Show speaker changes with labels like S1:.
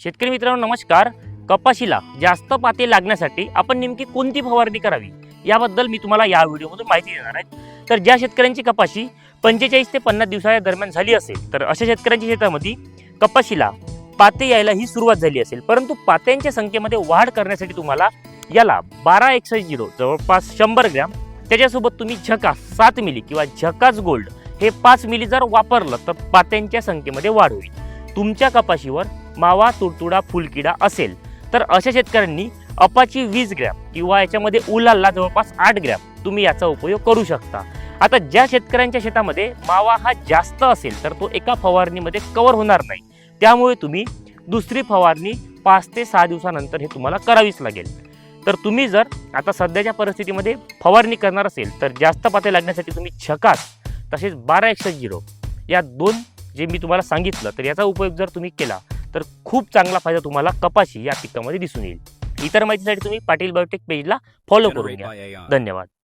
S1: शेतकरी मित्रांनो नमस्कार. कपाशीला जास्त पाते लागण्यासाठी आपण नेमकी कोणती फवारणी करावी? याबद्दल मी तुम्हाला या व्हिडिओमधून माहिती देणार आहे. तर ज्या शेतकऱ्यांची कपाशी पंचेचाळीस ते पन्नास दिवसाच्या दरम्यान झाली असेल तर अशा शेतकऱ्यांच्या शेतामध्ये कपाशीला पाते यायला ही सुरुवात झाली असेल. परंतु पात्यांच्या संख्येमध्ये वाढ करण्यासाठी तुम्हाला याला बारा एकसष्ट झिरो जवळपास शंभर ग्रॅम त्याच्यासोबत तुम्ही झका सात मिली किंवा झकाच गोल्ड हे पाच मिली जर वापरलं तर पात्यांच्या संख्येमध्ये वाढ होईल. तुमच्या कपाशीवर मावा तुडतुडा फुलकिडा असेल तर अशा शेतकऱ्यांनी अपाची वीस ग्रॅम किंवा याच्यामध्ये उलालला जवळपास आठ ग्रॅम तुम्ही याचा उपयोग करू शकता. आता ज्या शेतकऱ्यांच्या शेतामध्ये मावा हा जास्त असेल तर तो एका फवारणीमध्ये कव्हर होणार नाही. त्यामुळे तुम्ही दुसरी फवारणी पाच ते सहा दिवसानंतर हे तुम्हाला करावीच लागेल. तर तुम्ही जर आता सध्याच्या परिस्थितीमध्ये फवारणी करणार असेल तर जास्त पाते लागण्यासाठी तुम्ही छकास तसेच बारा एकशे झिरो या दोन जे मी तुम्हाला सांगितलं तर याचा उपयोग जर तुम्ही केला तर खूप चांगला फायदा तुम्हाला कपाशी या पिकामध्ये दिसून येईल. इतर माहितीसाठी तुम्ही पाटील बायोटेक पेजला फॉलो करून घ्या. धन्यवाद.